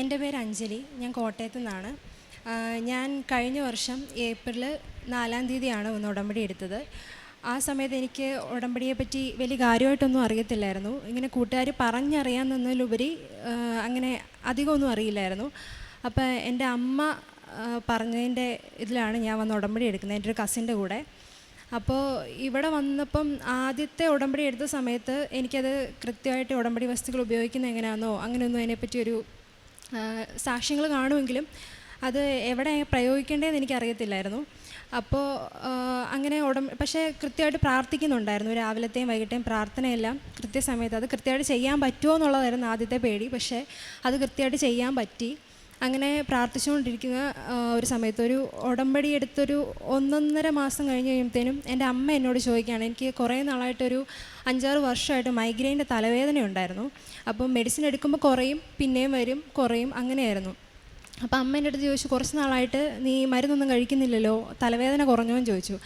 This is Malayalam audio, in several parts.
എന്റെ പേര് അഞ്ജലി. ഞാൻ കോട്ടയത്തു നിന്നാണ്. ഞാൻ കഴിഞ്ഞ വർഷം ഏപ്രിൽ നാലാം തീയതിയാണ് ഒന്ന് ഉടമ്പടി എടുത്തത്. ആ സമയത്ത് എനിക്ക് ഉടമ്പടിയെ പറ്റി വലിയ കാര്യമായിട്ടൊന്നും അറിയത്തില്ലായിരുന്നു. ഇങ്ങനെ കൂട്ടുകാർ പറഞ്ഞറിയാമെന്നതിലുപരി അങ്ങനെ അധികമൊന്നും അറിയില്ലായിരുന്നു. അപ്പോൾ എന്റെ അമ്മ പറഞ്ഞതിന്റെ ഇതിലാണ് ഞാൻ വന്ന് ഉടമ്പടി എടുക്കുന്നത്. എന്റെ ഒരു കസിന്റെ കൂടെ. അപ്പോൾ ഇവിടെ വന്നപ്പം ആദ്യത്തെ ഉടമ്പടി എടുത്ത സമയത്ത് എനിക്കത് കൃത്യമായിട്ട് ഉടമ്പടി വസ്തുക്കൾ ഉപയോഗിക്കുന്നത് എങ്ങനെയാണെന്നോ അങ്ങനെയൊന്നും അതിനെപ്പറ്റി ഒരു സാക്ഷ്യങ്ങൾ കാണുമെങ്കിലും അത് എവിടെ പ്രയോഗിക്കേണ്ടതെന്ന് എനിക്കറിയത്തില്ലായിരുന്നു. അപ്പോൾ അങ്ങനെ ഉടൻ പക്ഷേ കൃത്യമായിട്ട് പ്രാർത്ഥിക്കുന്നുണ്ടായിരുന്നു. രാവിലത്തെയും വൈകിട്ടേയും പ്രാർത്ഥനയെല്ലാം കൃത്യസമയത്ത് അത് കൃത്യമായിട്ട് ചെയ്യാൻ പറ്റുമോ എന്നുള്ളതായിരുന്നു ആദ്യത്തെ പേടി. പക്ഷേ അത് കൃത്യമായിട്ട് ചെയ്യാൻ പറ്റി. അങ്ങനെ പ്രാർത്ഥിച്ചുകൊണ്ടിരിക്കുന്ന ഒരു സമയത്ത് ഒരു ഉടമ്പടി എടുത്തൊരു ഒന്നൊന്നര മാസം കഴിഞ്ഞ് കഴിയുമ്പോഴത്തേനും എന്റെ അമ്മ എന്നോട് ചോദിക്കുകയാണ് എനിക്ക് കുറേ നാളായിട്ടൊരു അഞ്ചാറ് വർഷമായിട്ട് മൈഗ്രെയിന്റെ തലവേദന ഉണ്ടായിരുന്നു. അപ്പം മെഡിസിൻ എടുക്കുമ്പോൾ കുറയും പിന്നെയും വരും കുറയും അങ്ങനെയായിരുന്നു. അപ്പോൾ അമ്മ എന്റെ അടുത്ത് ചോദിച്ചു കുറച്ച് നാളായിട്ട് നീ മരുന്നൊന്നും കഴിക്കുന്നില്ലല്ലോ തലവേദന കുറഞ്ഞോ? എന്ന് ചോദിച്ചു.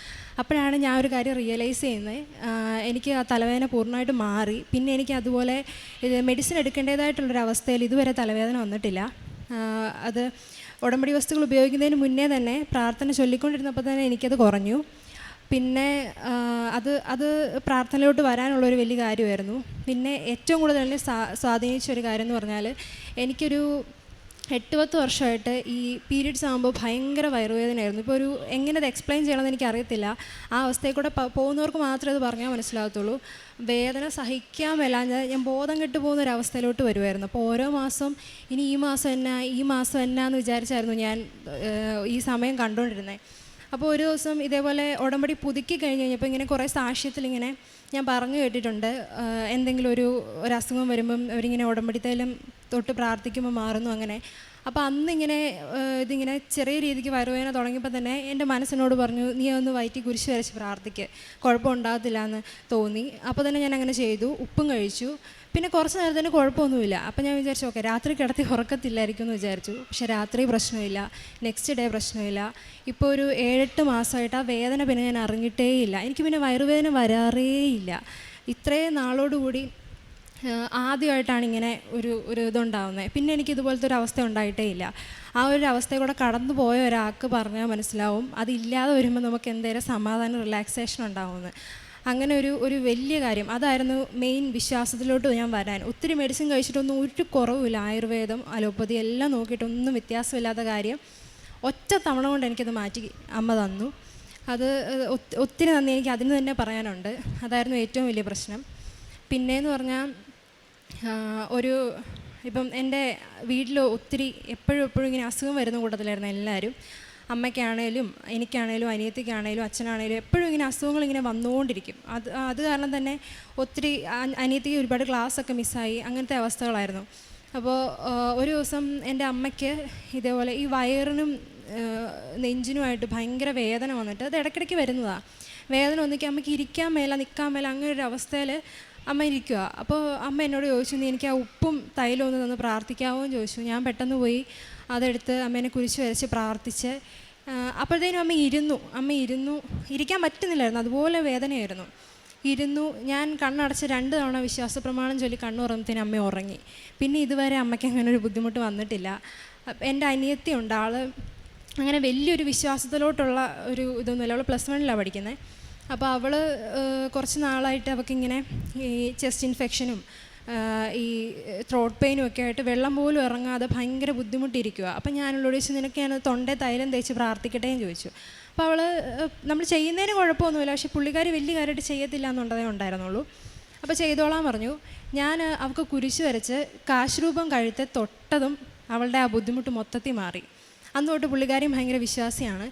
അപ്പോഴാണ് ഞാൻ ഒരു കാര്യം റിയലൈസ് ചെയ്യുന്നത്. എനിക്ക് ആ തലവേദന പൂർണമായിട്ട് മാറി. പിന്നെ എനിക്ക് അതുപോലെ ഇത് മെഡിസിൻ എടുക്കേണ്ടതായിട്ടുള്ളൊരു അവസ്ഥയിൽ ഇതുവരെ തലവേദന വന്നിട്ടില്ല. അത് ഉടമ്പടി വസ്തുക്കൾ ഉപയോഗിക്കുന്നതിന് മുന്നേ തന്നെ പ്രാർത്ഥന ചൊല്ലിക്കൊണ്ടിരുന്നപ്പോൾ തന്നെ എനിക്കത് കുറഞ്ഞു. പിന്നെ അത് അത് പ്രാർത്ഥനയിലോട്ട് വരാനുള്ളൊരു വലിയ കാര്യമായിരുന്നു. പിന്നെ ഏറ്റവും കൂടുതൽ എന്നെ സ്വാ- സ്വാധീനിച്ച ഒരു കാര്യം എന്ന് പറഞ്ഞാൽ എനിക്കൊരു എട്ട് പത്ത് വർഷമായിട്ട് ഈ പീരീഡ്സ് ആകുമ്പോൾ ഭയങ്കര വയറുവേദനയായിരുന്നു. ഇപ്പോൾ ഒരു എങ്ങനെ അത് എക്സ്പ്ലെയിൻ ചെയ്യണമെന്ന് എനിക്ക് അറിയത്തില്ല ആ അവസ്ഥയിൽ കൂടെ പോകുന്നവർക്ക് മാത്രമേ അത് പറഞ്ഞാൽ മനസ്സിലാകത്തുള്ളൂ. വേദന സഹിക്കാൻ മേലാഞ്ഞ ഞാൻ ബോധം കെട്ട് പോകുന്ന ഒരു അവസ്ഥയിലോട്ട് വരുമായിരുന്നു അപ്പോൾ ഓരോ മാസം ഇനി ഈ മാസം എന്നാ ഈ മാസം എന്നാന്ന് വിചാരിച്ചായിരുന്നു ഞാൻ ഈ സമയം കണ്ടുകൊണ്ടിരുന്നത് അപ്പോൾ ഒരു ദിവസം ഇതേപോലെ ഉടമ്പടി പുതുക്കി കഴിഞ്ഞ് കഴിഞ്ഞപ്പോൾ ഇങ്ങനെ കുറേ സാക്ഷ്യത്തിൽ ഇങ്ങനെ ഞാൻ പറഞ്ഞു കേട്ടിട്ടുണ്ട്. എന്തെങ്കിലും ഒരു ഒരു അസുഖം വരുമ്പം അവരിങ്ങനെ ഉടമ്പടിത്തേലും തൊട്ട് പ്രാർത്ഥിക്കുമ്പോൾ മാറുന്നു അങ്ങനെ. അപ്പോൾ അന്ന് ഇങ്ങനെ ഇതിങ്ങനെ ചെറിയ രീതിക്ക് വരവേന തുടങ്ങിയപ്പോൾ തന്നെ എന്റെ മനസ്സിനോട് പറഞ്ഞു നീ ഒന്ന് വയറ്റി കുരിശ് വരച്ച് പ്രാർത്ഥിക്ക്. കുഴപ്പമുണ്ടാകത്തില്ല എന്ന് തോന്നി. അപ്പോൾ തന്നെ ഞാൻ അങ്ങനെ ചെയ്തു. ഉപ്പും കഴിച്ചു. പിന്നെ കുറച്ച് നേരത്തിന് കുഴപ്പമൊന്നുമില്ല. അപ്പം ഞാൻ വിചാരിച്ചു ഓക്കെ രാത്രി കിടത്തി ഉറക്കത്തില്ലായിരിക്കും എന്ന് വിചാരിച്ചു. പക്ഷേ രാത്രി പ്രശ്നമില്ല. നെക്സ്റ്റ് ഡേ പ്രശ്നമില്ല. ഇപ്പോൾ ഒരു ഏഴെട്ട് മാസമായിട്ട് ആ വേദന പിന്നെ ഞാൻ അറിഞ്ഞിട്ടേയില്ല. എനിക്ക് പിന്നെ വയറുവേദന വരാറേയില്ല. ഇത്രയും നാളോടുകൂടി ആദ്യമായിട്ടാണ് ഇങ്ങനെ ഒരു ഒരു ഇതുണ്ടാവുന്നത്. പിന്നെ എനിക്ക് ഇതുപോലത്തെ ഒരു അവസ്ഥ ഉണ്ടായിട്ടേ ഇല്ല. ആ ഒരു അവസ്ഥയിൽ കൂടെ കടന്നു പോയ ഒരാൾക്ക് പറഞ്ഞാൽ മനസ്സിലാവും. അതില്ലാതെ വരുമ്പോൾ നമുക്ക് എന്തേലും സമാധാനം റിലാക്സേഷൻ ഉണ്ടാവുന്നത് അങ്ങനെ ഒരു ഒരു വലിയ കാര്യം. അതായിരുന്നു മെയിൻ വിശ്വാസത്തിലോട്ട് ഞാൻ വരാൻ. ഒത്തിരി മെഡിസിൻ കഴിച്ചിട്ടൊന്നും ഒരു കുറവില്ല ആയുർവേദം അലോപ്പതി എല്ലാം നോക്കിയിട്ടൊന്നും വ്യത്യാസമില്ലാത്ത കാര്യം. ഒറ്റ തവണ കൊണ്ട് എനിക്കത് മാറ്റി അമ്മ തന്നു. അത് ഒത്തിരി നന്ദി. എനിക്ക് അതിന് തന്നെ പറയാനുണ്ട്. അതായിരുന്നു ഏറ്റവും വലിയ പ്രശ്നം. പിന്നെയെന്ന് പറഞ്ഞാൽ ഒരു ഇപ്പം എന്റെ വീട്ടിൽ ഒത്തിരി എപ്പോഴും എപ്പോഴും ഇങ്ങനെ അസുഖം വരുന്ന കൂട്ടത്തിലായിരുന്നു എല്ലാവരും. അമ്മയ്ക്കാണേലും എനിക്കാണേലും അനിയത്തിക്കാണേലും അച്ഛനാണേലും എപ്പോഴും ഇങ്ങനെ അസുഖങ്ങൾ ഇങ്ങനെ വന്നുകൊണ്ടിരിക്കും. അത് അത് കാരണം തന്നെ ഒത്തിരി അനിയത്തിക്ക് ഒരുപാട് ക്ലാസ്സൊക്കെ മിസ്സായി അങ്ങനത്തെ അവസ്ഥകളായിരുന്നു. അപ്പോൾ ഒരു ദിവസം എന്റെ അമ്മയ്ക്ക് ഇതേപോലെ ഈ വയറിനും നെഞ്ചിനുമായിട്ട് ഭയങ്കര വേദന വന്നിട്ട് അത് ഇടയ്ക്കിടയ്ക്ക് വരുന്നതാണ് വേദന വന്നിട്ട് അമ്മയ്ക്ക് ഇരിക്കാൻ മേല നിൽക്കാൻ മേല അങ്ങനെ ഒരു അവസ്ഥയിൽ അമ്മ ഇരിക്കുക അപ്പോൾ അമ്മ എന്നോട് ചോദിച്ചു നീ എനിക്ക് ആ ഉപ്പും തൈലവും ഒന്ന് തന്ന് പ്രാർത്ഥിക്കാമോ എന്ന് ചോദിച്ചു. ഞാൻ പെട്ടെന്ന് പോയി അതെടുത്ത് അമ്മേനെ കുരിശ് വരച്ച് പ്രാർത്ഥിച്ച് അപ്പോഴത്തേനും അമ്മ ഇരുന്നു. അമ്മ ഇരുന്നു. ഇരിക്കാൻ പറ്റുന്നില്ലായിരുന്നു. അതുപോലെ വേദനയായിരുന്നു. ഇരുന്നു. ഞാൻ കണ്ണടച്ച് രണ്ട് തവണ വിശ്വാസ പ്രമാണം ചൊല്ലി കണ്ണുറന്നതിന് അമ്മ ഉറങ്ങി. പിന്നെ ഇതുവരെ അമ്മയ്ക്ക് അങ്ങനെ ഒരു ബുദ്ധിമുട്ട് വന്നിട്ടില്ല. എന്റെ അനിയത്തി ഉണ്ട് ആൾ അങ്ങനെ വലിയൊരു വിശ്വാസത്തിലോട്ടുള്ള ഒരു ഇതൊന്നുമില്ല. അവൾ പ്ലസ് വണ്ണിലാണ് പഠിക്കുന്നത് അപ്പോൾ അവൾ കുറച്ച് നാളായിട്ട് അവൾക്കിങ്ങനെ ഈ ചെസ്റ്റ് ഇൻഫെക്ഷനും ഈ ത്രോട്ട് പെയിനും ഒക്കെ ആയിട്ട് വെള്ളം പോലും ഇറങ്ങാതെ ഭയങ്കര ബുദ്ധിമുട്ടിയിരിക്കുക അപ്പം ഞാനുള്ളോട് ചോദിച്ചു നിനക്ക് ഞാൻ തൊണ്ടേ തൈലം തേച്ച് പ്രാർത്ഥിക്കട്ടെ? എന്ന് ചോദിച്ചു. അപ്പോൾ അവൾ നമ്മൾ ചെയ്യുന്നതിന് കുഴപ്പമൊന്നുമില്ല. പക്ഷേ പുള്ളിക്കാർ വലിയ കാര്യമായിട്ട് ചെയ്യത്തില്ല എന്നുള്ളതേ ഉണ്ടായിരുന്നുള്ളൂ. അപ്പോൾ ചെയ്തോളാൻ പറഞ്ഞു. ഞാൻ അവൾക്ക് കുരിശ് വരച്ച് കാശ്രൂപം കഴുത്തെ തൊട്ടതും അവളുടെ ആ ബുദ്ധിമുട്ട് മൊത്തത്തിൽ മാറി. അന്ന് തൊട്ട് പുള്ളിക്കാരിയും ഭയങ്കര വിശ്വാസിയാണ്.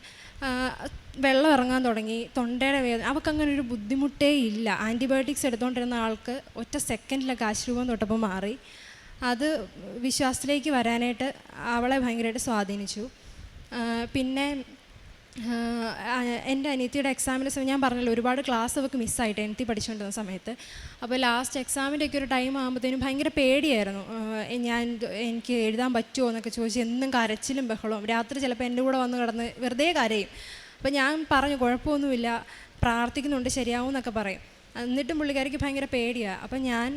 വെള്ളം ഇറങ്ങാൻ തുടങ്ങി തൊണ്ടയുടെ വേദന അവൾക്ക് അങ്ങനെ ഒരു ബുദ്ധിമുട്ടേ ഇല്ല. ആന്റിബയോട്ടിക്സ് എടുത്തുകൊണ്ടിരുന്ന ആൾക്ക് ഒറ്റ സെക്കൻഡിലെ കാശ് രൂപം തൊട്ടപ്പോൾ മാറി. അത് വിശ്വാസത്തിലേക്ക് വരാനായിട്ട് അവളെ ഭയങ്കരമായിട്ട് സ്വാധീനിച്ചു. പിന്നെ എന്റെ അനിയത്തിയുടെ എക്സാമിന്റെ സമയം ഞാൻ പറഞ്ഞല്ലോ ഒരുപാട് ക്ലാസ് അവൾക്ക് മിസ്സായിട്ട് എനിത്തി പഠിച്ചുകൊണ്ടിരുന്ന സമയത്ത്. അപ്പോൾ ലാസ്റ്റ് എക്സാമിന്റെ ഒക്കെ ഒരു ടൈം ആകുമ്പോഴത്തേനും ഭയങ്കര പേടിയായിരുന്നു. ഞാൻ എനിക്ക് എഴുതാൻ പറ്റുമോ എന്നൊക്കെ ചോദിച്ച് എന്നും കരച്ചിലും ബഹളവും. രാത്രി ചിലപ്പോൾ എന്റെ കൂടെ വന്ന് കിടന്ന് വെറുതെ കരയും. അപ്പോൾ ഞാൻ പറഞ്ഞു കുഴപ്പമൊന്നുമില്ല പ്രാർത്ഥിക്കുന്നുണ്ട് ശരിയാവും എന്നൊക്കെ പറയും. എന്നിട്ടും പുള്ളിക്കാരിക്ക് ഭയങ്കര പേടിയാണ് അപ്പം ഞാൻ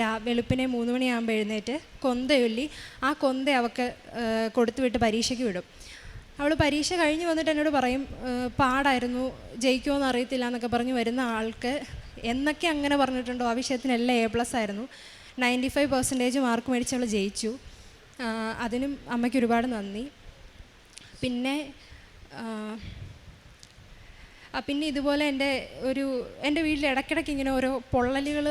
രാ വെളുപ്പിനെ മൂന്ന് മണിയാകുമ്പോൾ എഴുന്നേറ്റ് കൊന്തയൊല്ലി ആ കൊന്ത അവൾക്ക് കൊടുത്തു വിട്ട് പരീക്ഷയ്ക്ക് വിടും. അവൾ പരീക്ഷ കഴിഞ്ഞ് വന്നിട്ട് എന്നോട് പറയും പാടായിരുന്നു ജയിക്കുമോ അറിയത്തില്ല എന്നൊക്കെ പറഞ്ഞ് വരുന്ന ആൾക്ക് എന്നൊക്കെ അങ്ങനെ പറഞ്ഞിട്ടുണ്ടോ. ആ വിഷയത്തിനെല്ലാം എ പ്ലസ് ആയിരുന്നു. നയന്റി ഫൈവ് പെർസെന്റേജ് മാർക്ക് മേടിച്ച് അവൾ ജയിച്ചു. അതിനും അമ്മയ്ക്ക് ഒരുപാട് നന്ദി. പിന്നെ പിന്നെ ഇതുപോലെ എന്റെ ഒരു എന്റെ വീട്ടിൽ ഇടയ്ക്കിടയ്ക്ക് ഇങ്ങനെ ഓരോ പൊള്ളലുകൾ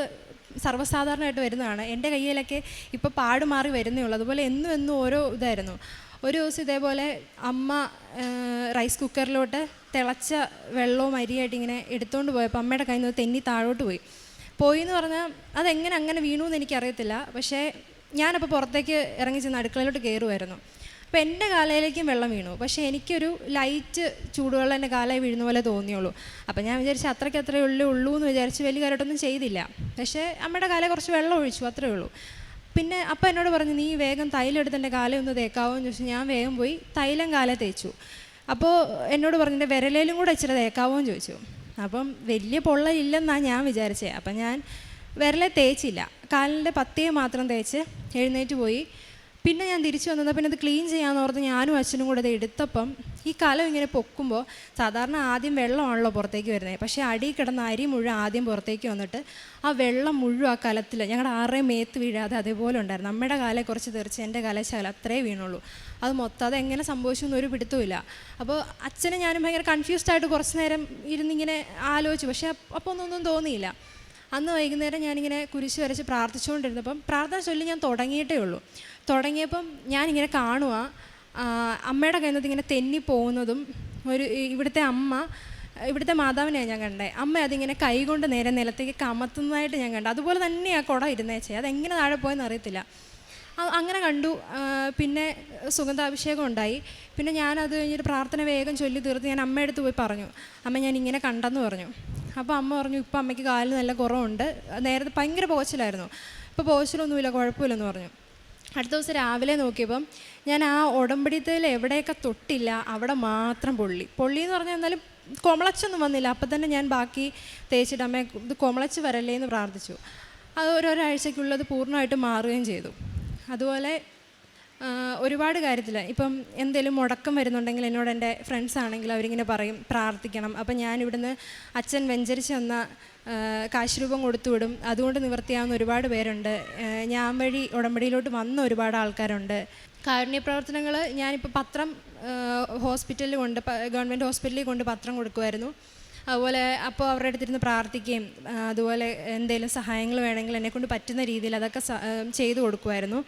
സർവസാധാരണമായിട്ട് വരുന്നതാണ്. എന്റെ കയ്യിലൊക്കെ ഇപ്പോൾ പാട് മാറി വരുന്നേ ഉള്ളൂ. അതുപോലെ എന്നും എന്നും ഓരോ ഇതായിരുന്നു. ഒരു ദിവസം ഇതേപോലെ അമ്മ റൈസ് കുക്കറിലോട്ട് തിളച്ച വെള്ളവും അരിയായിട്ട് ഇങ്ങനെ എടുത്തുകൊണ്ട് പോയപ്പോൾ അമ്മയുടെ കയ്യിൽ നിന്ന് തെന്നി താഴോട്ട് പോയി. പോയി എന്ന് പറഞ്ഞാൽ അതെങ്ങനെ അങ്ങനെ വീണു എന്ന് എനിക്കറിയത്തില്ല. പക്ഷേ ഞാനപ്പോൾ പുറത്തേക്ക് ഇറങ്ങി ചെന്ന് അടുക്കളയിലോട്ട് കയറുമായിരുന്നു അപ്പോൾ എന്റെ കാലയിലേക്കും വെള്ളം വീണു. പക്ഷേ എനിക്കൊരു ലൈറ്റ് ചൂടുവെള്ളം എന്റെ കാലായി വീഴുന്ന പോലെ തോന്നിയുള്ളൂ. അപ്പോൾ ഞാൻ വിചാരിച്ചു അത്രയ്ക്ക് അത്രയേ ഉള്ളൂ ഉള്ളൂ എന്ന് വിചാരിച്ച് വലിയ കാര്യമായിട്ടൊന്നും ചെയ്തില്ല. പക്ഷേ അമ്മയുടെ കാലേ കുറച്ച് വെള്ളം ഒഴിച്ചു അത്രയേ ഉള്ളൂ. പിന്നെ അപ്പം എന്നോട് പറഞ്ഞു നീ വേഗം തൈലം എടുത്ത് എന്റെ കാലം ഒന്ന് തേക്കാവോ? എന്ന് ചോദിച്ചു. ഞാൻ വേഗം പോയി തൈലം കാല തേച്ചു. അപ്പോൾ എന്നോട് പറഞ്ഞു എന്റെ വിരലേലും കൂടെ ഇച്ചിരി തേക്കാവോ? എന്ന് ചോദിച്ചു. അപ്പം വലിയ പൊള്ളലില്ലെന്നാണ് ഞാൻ വിചാരിച്ചത് അപ്പം ഞാൻ വിരലെ തേച്ചില്ല. കാലിന്റെ പത്തിയെ മാത്രം തേച്ച് എഴുന്നേറ്റ് പോയി. പിന്നെ ഞാൻ തിരിച്ചു വന്നത്. പിന്നെ അത് ക്ലീൻ ചെയ്യാമെന്ന് ഓർത്ത് ഞാനും അച്ഛനും കൂടെ അത് എടുത്തപ്പം ഈ കലം ഇങ്ങനെ പൊക്കുമ്പോൾ സാധാരണ ആദ്യം വെള്ളമാണല്ലോ പുറത്തേക്ക് വരുന്നത് പക്ഷേ അടി കിടന്ന അരി മുഴുവൻ ആദ്യം പുറത്തേക്ക് വന്നിട്ട് ആ വെള്ളം മുഴുവൻ ആ കലത്തിൽ ഞങ്ങളുടെ ആറേ മേത്ത് വീഴാതെ അതേപോലെ ഉണ്ടായിരുന്നു. നമ്മുടെ കാലെ കുറച്ച് തെറിച്ച് എന്റെ കാലെ അത്രേ വീണുള്ളൂ. അത് മൊത്തം അത് എങ്ങനെ സംഭവിച്ചു എന്നൊരു പിടുത്തമില്ല അപ്പോൾ അച്ഛനെ ഞാനും ഭയങ്കര കൺഫ്യൂസ്ഡ് ആയിട്ട് കുറച്ച് നേരം ഇരുന്നിങ്ങനെ ആലോചിച്ചു. പക്ഷേ അപ്പോൾ ഒന്നൊന്നും തോന്നിയില്ല. അന്ന് വൈകുന്നേരം ഞാനിങ്ങനെ കുരിശ് വരച്ച് പ്രാർത്ഥിച്ചുകൊണ്ടിരുന്നപ്പം പ്രാർത്ഥന ചൊല്ലി ഞാൻ തുടങ്ങിയിട്ടേ ഉള്ളൂ. തുടങ്ങിയപ്പം ഞാനിങ്ങനെ കാണുക അമ്മയുടെ കയ്യിൽ നിന്ന് ഇങ്ങനെ തെന്നി പോകുന്നതും ഒരു ഇവിടുത്തെ അമ്മ ഇവിടുത്തെ മാതാവിനെയാണ് ഞാൻ കണ്ടത് അമ്മ അതിങ്ങനെ കൈകൊണ്ട് നേരെ നിലത്തേക്ക് കമത്തുന്നതായിട്ട് ഞാൻ കണ്ടു. അതുപോലെ തന്നെ ആ കുട ഇരുന്നേച്ചേ. അതെങ്ങനെ താഴെ പോയെന്ന് അറിയത്തില്ല. അങ്ങനെ കണ്ടു. പിന്നെ സുഗന്ധാഭിഷേകം ഉണ്ടായി. പിന്നെ ഞാനത് കഴിഞ്ഞിട്ട് പ്രാർത്ഥന വേഗം ചൊല്ലി തീർത്ത് ഞാൻ അമ്മയുടെ അടുത്ത് പോയി പറഞ്ഞു. അമ്മ ഞാൻ ഇങ്ങനെ കണ്ടെന്ന് പറഞ്ഞു. അപ്പോൾ അമ്മ പറഞ്ഞു ഇപ്പം അമ്മയ്ക്ക് കാലിൽ നല്ല കുറവുണ്ട്. നേരത്തെ ഭയങ്കര പോച്ചിലായിരുന്നു. ഇപ്പോൾ പോച്ചിലൊന്നുമില്ല കുഴപ്പമില്ലെന്ന് പറഞ്ഞു. അടുത്ത ദിവസം രാവിലെ നോക്കിയപ്പം ഞാൻ ആ ഉടമ്പടിത്തതിൽ എവിടെയൊക്കെ തൊട്ടില്ല അവിടെ മാത്രം പൊള്ളി. പൊള്ളി എന്ന് പറഞ്ഞാൽ എന്നാലും കൊമളച്ചൊന്നും വന്നില്ല. അപ്പം തന്നെ ഞാൻ ബാക്കി തേച്ചിട്ട് ഇത് കൊമളച്ച് വരല്ലേ എന്ന് പ്രാർത്ഥിച്ചു. അത് ഓരോരാഴ്ചയ്ക്കുള്ളത് പൂർണമായിട്ട് മാറുകയും ചെയ്തു. അതുപോലെ ഒരുപാട് കാര്യത്തിൽ ഇപ്പം എന്തെങ്കിലും മുടക്കം വരുന്നുണ്ടെങ്കിൽ എന്നോട് എന്റെ ഫ്രണ്ട്സ് ആണെങ്കിൽ അവരിങ്ങനെ പറയും പ്രാർത്ഥിക്കണം. അപ്പം ഞാൻ ഇവിടുന്ന് അച്ഛൻ വെഞ്ചരിച്ച് വന്ന ആ, കാശ് രൂപം കൊടുത്തു അതുകൊണ്ട് നിവർത്തിയാവുന്ന ഒരുപാട് പേരുണ്ട്. ഞാൻ വഴി ഉടമ്പടിയിലോട്ട് വന്ന ഒരുപാട് ആൾക്കാരുണ്ട്. കാരുണ്യ പ്രവർത്തനങ്ങൾ ഞാനിപ്പോൾ പത്രം ഹോസ്പിറ്റലിൽ കൊണ്ട് ഗവൺമെന്റ് ഹോസ്പിറ്റലിൽ കൊണ്ട് പത്രം കൊടുക്കുമായിരുന്നു അതുപോലെ അപ്പോൾ അവരുടെ അടുത്തിരുന്ന് പ്രാർത്ഥിക്കുകയും അതുപോലെ എന്തെങ്കിലും സഹായങ്ങൾ വേണമെങ്കിൽ എന്നെക്കൊണ്ട് പറ്റുന്ന രീതിയിൽ അതൊക്കെ ചെയ്തു കൊടുക്കുമായിരുന്നു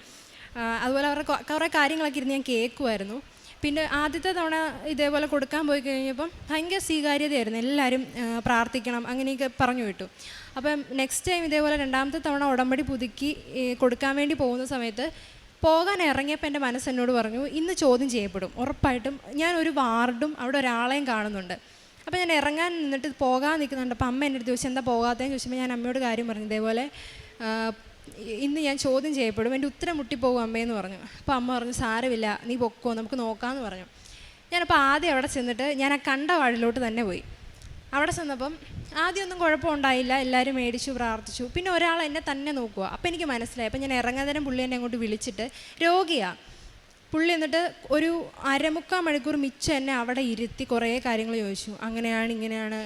അതുപോലെ അവരുടെ കുറേ കാര്യങ്ങളൊക്കെ ഇരുന്ന് ഞാൻ കേൾക്കുമായിരുന്നു പിന്നെ ആദ്യത്തെ തവണ ഇതേപോലെ കൊടുക്കാൻ പോയി കഴിഞ്ഞപ്പം ഭയങ്കര സ്വീകാര്യതയായിരുന്നു. എല്ലാവരും പ്രാർത്ഥിക്കണം അങ്ങനെയൊക്കെ പറഞ്ഞു വിട്ടു. അപ്പം നെക്സ്റ്റ് ടൈം ഇതേപോലെ രണ്ടാമത്തെ തവണ ഉടമ്പടി പുതുക്കി കൊടുക്കാൻ വേണ്ടി പോകുന്ന സമയത്ത് പോകാൻ ഇറങ്ങിയപ്പോൾ എന്റെ മനസ്സ് എന്നോട് പറഞ്ഞു ഇന്ന് ചോദ്യം ചെയ്യപ്പെടും. ഉറപ്പായിട്ടും ഞാൻ ഒരു വാർഡും അവിടെ ഒരാളെയും കാണുന്നുണ്ട്. അപ്പോൾ ഞാൻ ഇറങ്ങാൻ നിന്നിട്ട് പോകാൻ നിൽക്കുന്നുണ്ട്. അപ്പം അമ്മ എന്റെ ചോദിച്ചു എന്താ പോകാത്തതെന്ന്? ചോദിച്ചപ്പോൾ ഞാൻ അമ്മയോട് കാര്യം പറഞ്ഞു. ഇതേപോലെ ഇന്ന് ഞാൻ ചോദ്യം ചെയ്യപ്പെടും. എന്റെ ഉത്തരം മുട്ടിപ്പോകും അമ്മയെന്ന് പറഞ്ഞു. അപ്പോൾ അമ്മ പറഞ്ഞു സാരമില്ല നീ പൊക്കോ നമുക്ക് നോക്കാമെന്ന് പറഞ്ഞു. ഞാനപ്പോൾ ആദ്യം അവിടെ ചെന്നിട്ട് ഞാൻ ആ കണ്ട വാഴിലോട്ട് തന്നെ പോയി. അവിടെ ചെന്നപ്പം ആദ്യമൊന്നും കുഴപ്പമുണ്ടായില്ല എല്ലാവരും മേടിച്ചു പ്രാർത്ഥിച്ചു. പിന്നെ ഒരാൾ എന്നെ തന്നെ നോക്കുക. അപ്പോൾ എനിക്ക് മനസ്സിലായി. അപ്പം ഞാൻ ഇറങ്ങാതരം പുള്ളി എന്നെ അങ്ങോട്ട് വിളിച്ചിട്ട് രോഗിയാണ് പുള്ളി എന്നിട്ട് ഒരു അരമുക്കാൽ മണിക്കൂർ മിച്ചം എന്നെ അവിടെ ഇരുത്തി കുറേ കാര്യങ്ങൾ ചോദിച്ചു. അങ്ങനെയാണ് ഇങ്ങനെയാണ്.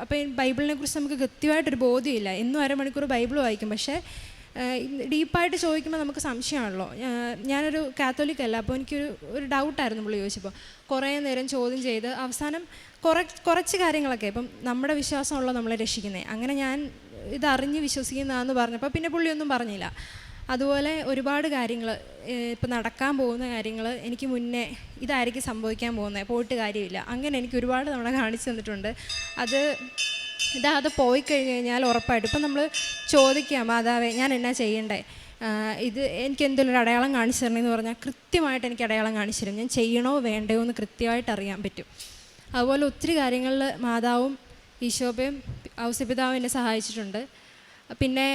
അപ്പോൾ ബൈബിളിനെ കുറിച്ച് നമുക്ക് കൃത്യമായിട്ടൊരു ബോധ്യമില്ല. എന്നും അരമണിക്കൂർ ബൈബിൾ വായിക്കും. പക്ഷേ ഡീപ്പായിട്ട് ചോദിക്കുമ്പോൾ നമുക്ക് സംശയമാണല്ലോ. ഞാനൊരു കാത്തോലിക് അല്ല അപ്പോൾ എനിക്കൊരു ഒരു ഡൗട്ടായിരുന്നു പുള്ളി ചോദിച്ചപ്പോൾ കുറേ നേരം ചോദ്യം ചെയ്ത് അവസാനം കുറേ കുറച്ച് കാര്യങ്ങളൊക്കെ ഇപ്പം നമ്മുടെ വിശ്വാസമുള്ള നമ്മളെ രക്ഷിക്കുന്നത് അങ്ങനെ ഞാൻ ഇതറിഞ്ഞ് വിശ്വസിക്കുന്നതാണെന്ന് പറഞ്ഞപ്പോൾ പിന്നെ പുള്ളിയൊന്നും പറഞ്ഞില്ല. അതുപോലെ ഒരുപാട് കാര്യങ്ങൾ ഇപ്പം നടക്കാൻ പോകുന്ന കാര്യങ്ങൾ എനിക്ക് മുന്നേ ഇതായിരിക്കും സംഭവിക്കാൻ പോകുന്നത് പോയിട്ട് കാര്യമില്ല. അങ്ങനെ എനിക്ക് ഒരുപാട് തവണ കാണിച്ചു തന്നിട്ടുണ്ട്. അത് ഇതാ അത് പോയി കഴിഞ്ഞ് കഴിഞ്ഞാൽ ഉറപ്പായിട്ട്. ഇപ്പം നമ്മൾ ചോദിക്കുക മാതാവേ ഞാൻ എന്നാ ചെയ്യണ്ടേ? ഇത് എനിക്ക് എന്തെങ്കിലും ഒരു അടയാളം കാണിച്ചു തരണമെന്ന് പറഞ്ഞാൽ കൃത്യമായിട്ട് എനിക്ക് അടയാളം കാണിച്ചു തരും. ഞാൻ ചെയ്യണോ വേണ്ടയോ എന്ന് കൃത്യമായിട്ട് അറിയാൻ പറ്റും. അതുപോലെ ഒത്തിരി കാര്യങ്ങളിൽ മാതാവും ഈശോപ്പയും ഔസപിതാവും എന്നെ സഹായിച്ചിട്ടുണ്ട്. പിന്നെ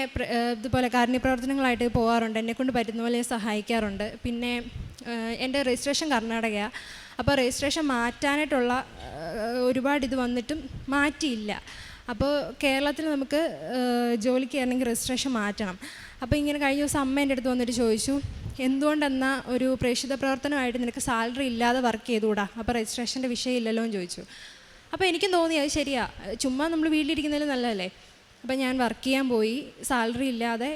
ഇതുപോലെ കാരുണ്യ പ്രവർത്തനങ്ങളായിട്ട് പോകാറുണ്ട് എന്നെക്കൊണ്ട് പറ്റുന്ന പോലെ സഹായിക്കാറുണ്ട്. പിന്നെ എന്റെ രജിസ്ട്രേഷൻ കർണാടകയാണ് അപ്പോൾ രജിസ്ട്രേഷൻ മാറ്റാനായിട്ടുള്ള ഒരുപാട് ഇത് വന്നിട്ടും മാറ്റിയില്ല. അപ്പോൾ കേരളത്തിൽ നമുക്ക് ജോലിക്ക് കയറണമെങ്കിൽ രജിസ്ട്രേഷൻ മാറ്റണം. അപ്പോൾ ഇങ്ങനെ കഴിഞ്ഞ ദിവസം അമ്മ എന്റെ അടുത്ത് വന്നിട്ട് ചോദിച്ചു എന്തുകൊണ്ടെന്നാ ഒരു പ്രേക്ഷിത പ്രവർത്തനമായിട്ട് നിനക്ക് സാലറി ഇല്ലാതെ വർക്ക് ചെയ്തുകൂടാ? അപ്പോൾ രജിസ്ട്രേഷന്റെ വിഷയമില്ലല്ലോ എന്ന് ചോദിച്ചു. അപ്പോൾ എനിക്കും തോന്നി അത് ശരിയാ. ചുമ്മാ നമ്മൾ വീട്ടിലിരിക്കുന്നതിൽ നല്ലതല്ലേ? അപ്പോൾ ഞാൻ വർക്ക് ചെയ്യാൻ പോയി. സാലറി ഇല്ലാതെ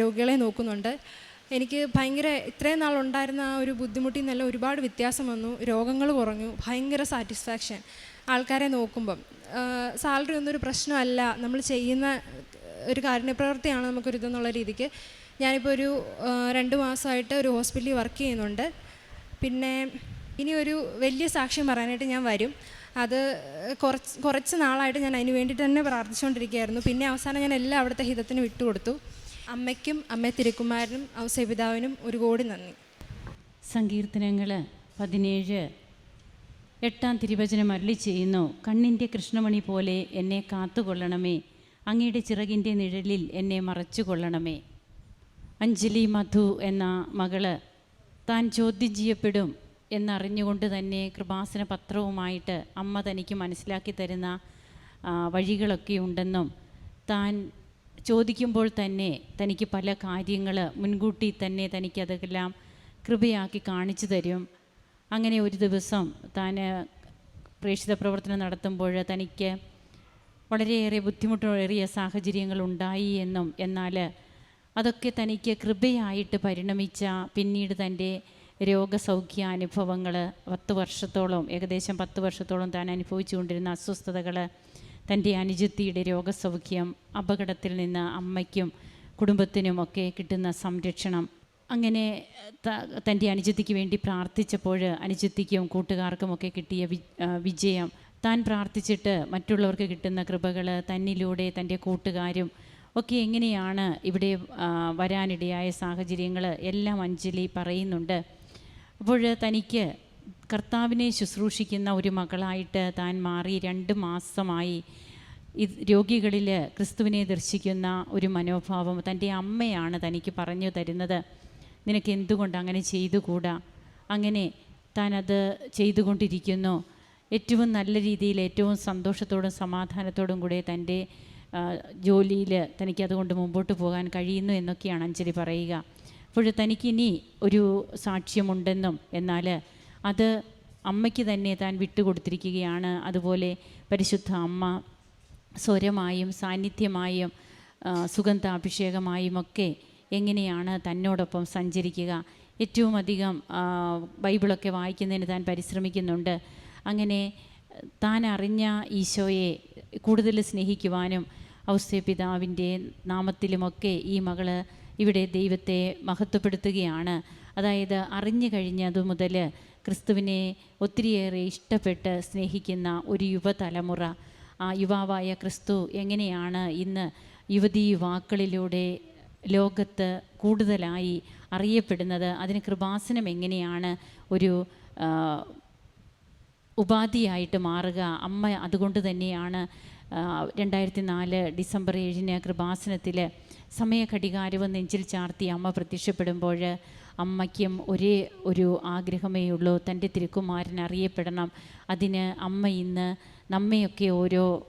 രോഗികളെ നോക്കുന്നുണ്ട്. എനിക്ക് ഭയങ്കര ഇത്രയും നാളുണ്ടായിരുന്ന ആ ഒരു ബുദ്ധിമുട്ടിൽ നിന്നെല്ലാം ഒരുപാട് വ്യത്യാസം വന്നു. രോഗങ്ങൾ കുറഞ്ഞു. ഭയങ്കര സാറ്റിസ്ഫാക്ഷൻ ആൾക്കാരെ നോക്കുമ്പം. സാലറി ഒന്നും ഒരു പ്രശ്നമല്ല. നമ്മൾ ചെയ്യുന്ന ഒരു കാരുണ്യപ്രവൃത്തിയാണ് നമുക്കൊരിതെന്നുള്ള രീതിക്ക്. ഞാനിപ്പോൾ ഒരു രണ്ട് മാസമായിട്ട് ഒരു ഹോസ്പിറ്റലിൽ വർക്ക് ചെയ്യുന്നുണ്ട്. പിന്നെ ഇനി ഒരു വലിയ സാക്ഷ്യം പറയാനായിട്ട് ഞാൻ വരും. അത് കുറച്ച് കുറച്ച് നാളായിട്ട് ഞാൻ അതിന് വേണ്ടിയിട്ട് തന്നെ പ്രാർത്ഥിച്ചുകൊണ്ടിരിക്കുകയായിരുന്നു. പിന്നെ അവസാനം ഞാൻ എല്ലാം അവിടുത്തെ ഹിതത്തിന് വിട്ടുകൊടുത്തു. അമ്മയ്ക്കും അമ്മ തിരുക്കുമാരനും ഔസപിതാവിനും ഒരു കോടി നന്ദി. സങ്കീർത്തനങ്ങൾ പതിനേഴ് എട്ടാം തിരുവചനം അരളി ചെയ്യുന്നു. കണ്ണിന്റെ കൃഷ്ണമണി പോലെ എന്നെ കാത്തുകൊള്ളണമേ. അങ്ങയുടെ ചിറകിന്റെ നിഴലിൽ എന്നെ മറച്ചുകൊള്ളണമേ. അഞ്ജലി മധു എന്ന മകൾ താൻ ചോദ്യം ചെയ്യപ്പെടും എന്നറിഞ്ഞുകൊണ്ട് തന്നെ കൃപാസന പത്രവുമായിട്ട് അമ്മ തനിക്ക് മനസ്സിലാക്കി തരുന്ന വഴികളൊക്കെ ഉണ്ടെന്നും താൻ ചോദിക്കുമ്പോൾ തന്നെ തനിക്ക് പല കാര്യങ്ങൾ മുൻകൂട്ടി തന്നെ തനിക്കതെല്ലാം കൃപയാക്കി കാണിച്ചു തരും. അങ്ങനെ ഒരു ദിവസം താൻ പ്രേക്ഷിത പ്രവർത്തനം നടത്തുമ്പോൾ തനിക്ക് വളരെയേറെ ബുദ്ധിമുട്ടേറിയ സാഹചര്യങ്ങൾ ഉണ്ടായി എന്നും എന്നാൽ അതൊക്കെ തനിക്ക് കൃപയായിട്ട് പരിണമിച്ച പിന്നീട് തന്റെ രോഗസൗഖ്യാനുഭവങ്ങൾ പത്ത് വർഷത്തോളം ഏകദേശം പത്ത് വർഷത്തോളം താൻ അനുഭവിച്ചുകൊണ്ടിരുന്ന അസ്വസ്ഥതകൾ തന്റെ അനുജത്തിയുടെ രോഗസൗഖ്യം അപകടത്തിൽ നിന്ന് അമ്മയ്ക്കും കുടുംബത്തിനും ഒക്കെ കിട്ടുന്ന സംരക്ഷണം അങ്ങനെ തന്റെ അനുജത്തിക്ക് വേണ്ടി പ്രാർത്ഥിച്ചപ്പോൾ അനുജത്തിക്കും കൂട്ടുകാർക്കുമൊക്കെ കിട്ടിയ വിജയം. താൻ പ്രാർത്ഥിച്ചിട്ട് മറ്റുള്ളവർക്ക് കിട്ടുന്ന കൃപകൾ തന്നിലൂടെ തന്റെ കൂട്ടുകാരും ഒക്കെ എങ്ങനെയാണ് ഇവിടെ വരാനിടയായ സാഹചര്യങ്ങൾ എല്ലാം അഞ്ജലി പറയുന്നുണ്ട്. അപ്പോൾ തനിക്ക് കർത്താവിനെ ശുശ്രൂഷിക്കുന്ന ഒരു മകളായിട്ട് താൻ മാറി രണ്ട് മാസമായി. ഇത് രോഗികളിൽ ക്രിസ്തുവിനെ ദർശിക്കുന്ന ഒരു മനോഭാവം തന്റെ അമ്മയാണ് തനിക്ക് പറഞ്ഞു തരുന്നത്. നിനക്ക് എന്തുകൊണ്ട് അങ്ങനെ ചെയ്തുകൂടാ? അങ്ങനെ താൻ അത് ചെയ്തുകൊണ്ടിരിക്കുന്നു. ഏറ്റവും നല്ല രീതിയിൽ ഏറ്റവും സന്തോഷത്തോടും സമാധാനത്തോടും കൂടെ തന്റെ ജോലിയിൽ തനിക്കതുകൊണ്ട് മുമ്പോട്ട് പോകാൻ കഴിയുന്നു എന്നൊക്കെയാണ് അഞ്ജലി പറയുക. അപ്പോൾ തനിക്കിനി ഒരു സാക്ഷ്യമുണ്ടെന്നും എന്നാൽ അത് അമ്മയ്ക്ക് തന്നെ താൻ വിട്ടുകൊടുത്തിരിക്കുകയാണ്. അതുപോലെ പരിശുദ്ധ അമ്മ സ്വരമായും സാന്നിധ്യമായും സുഗന്ധാഭിഷേകമായും ഒക്കെ എങ്ങനെയാണ് തന്നോടൊപ്പം സഞ്ചരിക്കുക? ഏറ്റവും അധികം ബൈബിളൊക്കെ വായിക്കുന്നതിന് താൻ പരിശ്രമിക്കുന്നുണ്ട്. അങ്ങനെ താൻ അറിഞ്ഞ ഈശോയെ കൂടുതൽ സ്നേഹിക്കുവാനും ഔസ്യ പിതാവിന്റെ നാമത്തിലുമൊക്കെ ഈ മകൾ ഇവിടെ ദൈവത്തെ മഹത്വപ്പെടുത്തുകയാണ്. അതായത് അറിഞ്ഞു കഴിഞ്ഞതു മുതൽ ക്രിസ്തുവിനെ ഒത്തിരിയേറെ ഇഷ്ടപ്പെട്ട് സ്നേഹിക്കുന്ന ഒരു യുവതലമുറ ആ യുവാവായ ക്രിസ്തു എങ്ങനെയാണ് ഇന്ന് യുവതി യുവാക്കളിലൂടെ ലോകത്ത് കൂടുതലായി അറിയപ്പെടുന്നത് അതിന് കൃപാസനം എങ്ങനെയാണ് ഒരു ഉപാധിയായിട്ട് മാറുക? അമ്മ അതുകൊണ്ട് തന്നെയാണ് രണ്ടായിരത്തി നാല് ഡിസംബർ ഏഴിന് കൃപാസനത്തിൽ സമയഘടികാരവും നെഞ്ചിൽ ചാർത്തി അമ്മ പ്രത്യക്ഷപ്പെടുമ്പോൾ അമ്മയ്ക്കും ഒരേ ഒരു ആഗ്രഹമേ ഉള്ളൂ. തന്റെ തിരുക്കുമാരൻ അറിയപ്പെടണം. അതിന് അമ്മ ഇന്ന് നമ്മയൊക്കെ ഓരോ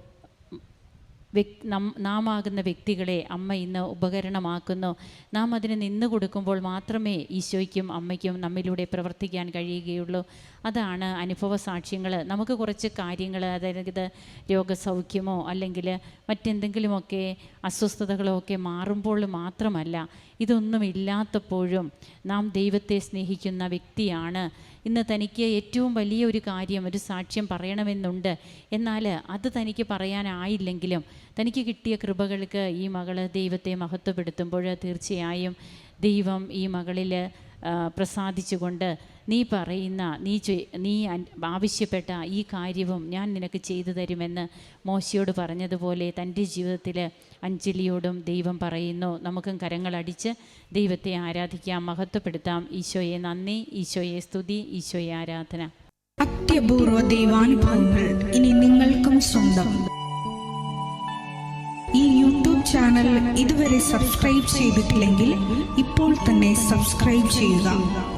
നം ആകുന്ന വ്യക്തികളെ അമ്മ ഇന്ന് ഉപകരണമാക്കുന്നു. നാം അതിന് നിന്ന് കൊടുക്കുമ്പോൾ മാത്രമേ ഈശോയ്ക്കും അമ്മയ്ക്കും നമ്മിലൂടെ പ്രവർത്തിക്കാൻ കഴിയുകയുള്ളൂ. അതാണ് അനുഭവ സാക്ഷ്യങ്ങൾ. നമുക്ക് കുറച്ച് കാര്യങ്ങൾ അതായത് രോഗസൗഖ്യമോ അല്ലെങ്കിൽ മറ്റെന്തെങ്കിലുമൊക്കെ അസ്വസ്ഥതകളോ ഒക്കെ മാറുമ്പോൾ മാത്രമല്ല ഇതൊന്നും ഇല്ലാത്തപ്പോഴും നാം ദൈവത്തെ സ്നേഹിക്കുന്ന വ്യക്തിയാണ്. ഇന്ന് തനിക്ക് ഏറ്റവും വലിയ ഒരു കാര്യം ഒരു സാക്ഷ്യം പറയണമെന്നുണ്ട്. എന്നാൽ അത് തനിക്ക് പറയാനായില്ലെങ്കിലും തനിക്ക് കിട്ടിയ കൃപകൾക്ക് ഈ മകൾ ദൈവത്തെ മഹത്വപ്പെടുത്തുമ്പോൾ തീർച്ചയായും ദൈവം ഈ മകളിൽ പ്രസാദിച്ചുകൊണ്ട് നീ പറയുന്ന നീ നീ ആവശ്യപ്പെട്ട ഈ കാര്യവും ഞാൻ നിനക്ക് ചെയ്തു തരുമെന്ന് മോശയോട് പറഞ്ഞതുപോലെ തന്റെ ജീവിതത്തിൽ അഞ്ജലിയോടും ദൈവം പറയുന്നു. നമുക്കും കരങ്ങളടിച്ച് ദൈവത്തെ ആരാധിക്കാം മഹത്വപ്പെടുത്താം. ഈശോയെ നന്ദി ഈശോയെ സ്തുതി ഈശോയെ ആരാധന. അത്യപൂർവ ദൈവാനുഭവങ്ങൾ ഇനി നിങ്ങൾക്കും സ്വന്തം. ഈ യൂട്യൂബ് ചാനൽ ഇതുവരെ സബ്സ്ക്രൈബ് ചെയ്തിട്ടില്ലെങ്കിൽ ഇപ്പോൾ തന്നെ സബ്സ്ക്രൈബ് ചെയ്യുക.